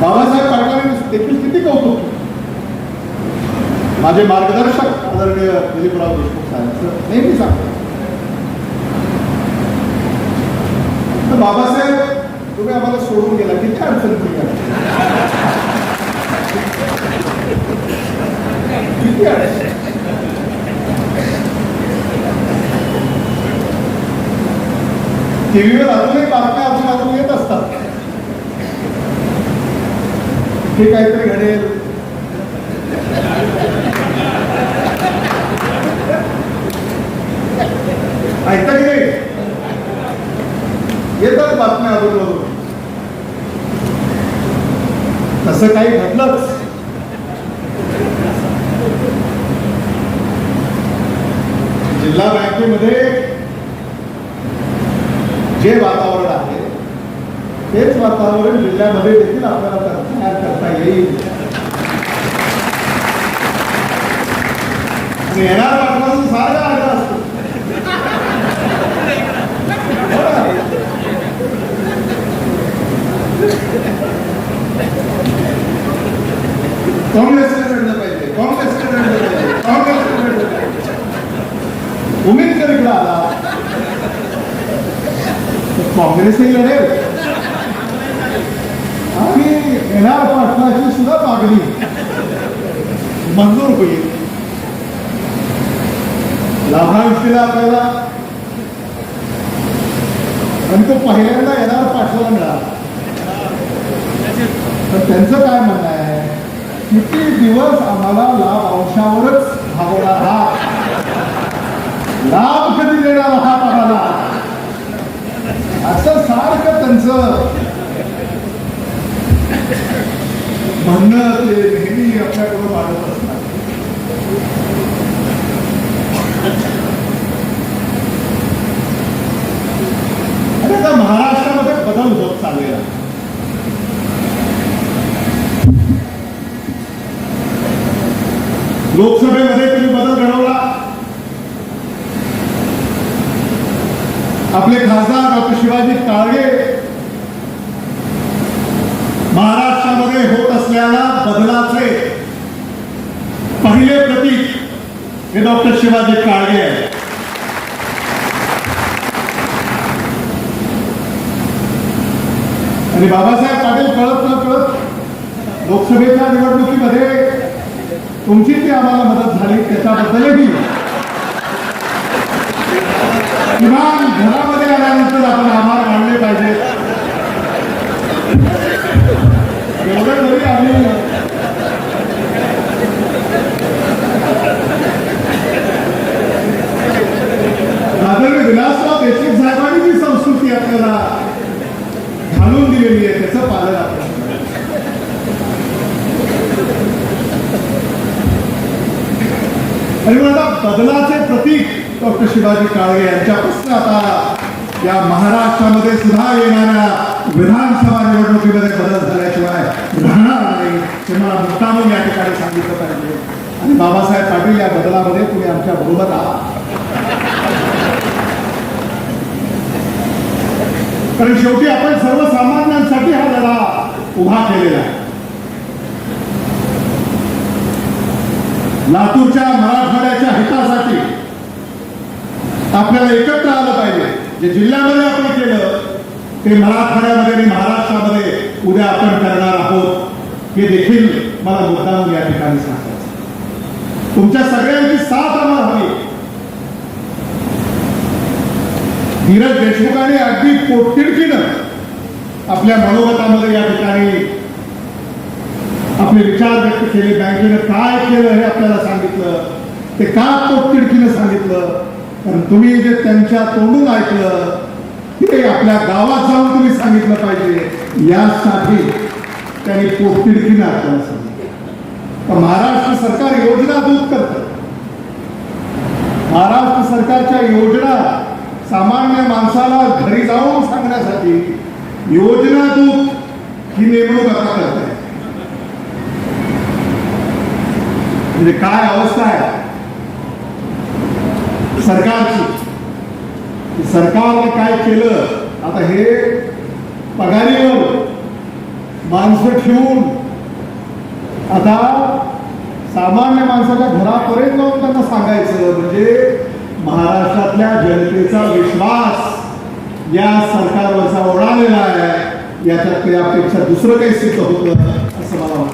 बाबासाहेब पाटलांनी देखील किती कौतुक माझे मार्गदर्शक आदरणीय दिलीपराव देशमुख साहेबांचं नेहमी सांगतो तर बाबासाहेब तुम्ही आम्हाला सोडून गेला. किती अडचण किती अडचण? टीव्हीवर अजूनही बातम्या अजून येत असतात. हे काहीतरी घडेल. ऐकता की नाही? येतात बातम्या अजून तसं काही घडलंच. जिल्हा बँकेमध्ये जे वातावरण आहे तेच वातावरण जिल्ह्यामध्ये देखील आपल्याला करता येईल आणि येणार पाठवायचं सारखा आग्रह असतो हो ना? काँग्रेसने आणि येणार पाटलाची सुद्धा मागणी. मंजूर होईल. लाभांश दिला आपल्याला आणि तो पहिल्यांदा येणार पाठवायला मिळाला. तर त्यांचं काय म्हणणं आहे? किती दिवस आम्हाला लाभ अंशावरच भागवणार हा? लाभ कधी देणार हा आम्हाला असं सारखं त्यांचं म्हणणं ते नेहमी आपल्याकडून वाढत असतात आता महाराष्ट्रामध्ये बदल होत चाललेला लोकसभेमध्ये तुम्ही बदल घडवला. आपले खासदार डॉक्टर शिवाजी काळगे. महाराष्ट्रामध्ये असलेल्या बदलाचे पहिले प्रतीक हे डॉक्टर शिवाजी काळगे आहे आणि बाबासाहेब पाटील कळत न कळत लोकसभेच्या निवडणुकीमध्ये तुमची ती आम्हाला मदत झाली. देशमुख जी संस्कृती आपल्याला घालून दिलेली आहे त्याचं पालन आपण आणि आता बदलाचे प्रतीक डॉक्टर शिवाजी काळगे यांच्यापासून आता या महाराष्ट्रामध्ये सुद्धा येणाऱ्या विधानसभा निवडणुकीमध्ये बदल झाल्याशिवाय राहणार नाही हे मला मुक्कामून या ठिकाणी सांगितलं पाहिजे. आणि बाबासाहेब पाटील या बदलामध्ये तुम्ही आमच्या बरोबर आहात. कारण शेवटी आपण सर्वसामान्यांसाठी हा लढा उभा केलेला आहे. लातूरच्या मराठवाड्याच्या हितासाठी आपल्याला एकत्र आलं पाहिजे. जे जिल्ह्यामध्ये आपण केलं ते मराठवाड्यामध्ये आणि महाराष्ट्रामध्ये उद्या आपण करणार आहोत हे देखील मला मुद्दाम या ठिकाणी सांगायचं तुमच्या सगळ्यांची साथ आम्हाला हवी. धीरज देशमुखांनी अगदी पोटतिडकीनं आपल्या मनोगतामध्ये या ठिकाणी आपले विचार व्यक्त केले. बँकेनं काय केलं हे आपल्याला सांगितलं. ते का पोटतिडकीनं सांगितलं? कारण तुम्ही जे त्यांच्या तोंडून ऐकलं ते आपल्या गावात जाऊन तुम्ही सांगितलं पाहिजे. यासाठी त्यांनी पोटतिडकीनं आपल्याला सांगितलं. तर महाराष्ट्र सरकार योजना दूत करतं. महाराष्ट्र सरकारच्या योजना सामान्य माणसाला घरी जाऊन सांगण्यासाठी योजना ही नेमणूक आता करत आहे म्हणजे काय अवस्था आहे? सरकारची. सरकारने काय केलं? आता हे पगारीवर माणसं ठेवून आता सामान्य माणसाच्या घरापर्यंत जाऊन त्यांना सांगायचं म्हणजे महाराष्ट्रातल्या जनतेचा विश्वास या सरकारवरचा ओढालेला आहे. याच्यात यापेक्षा दुसरं काही सिद्ध होतं असं मला वाटतं.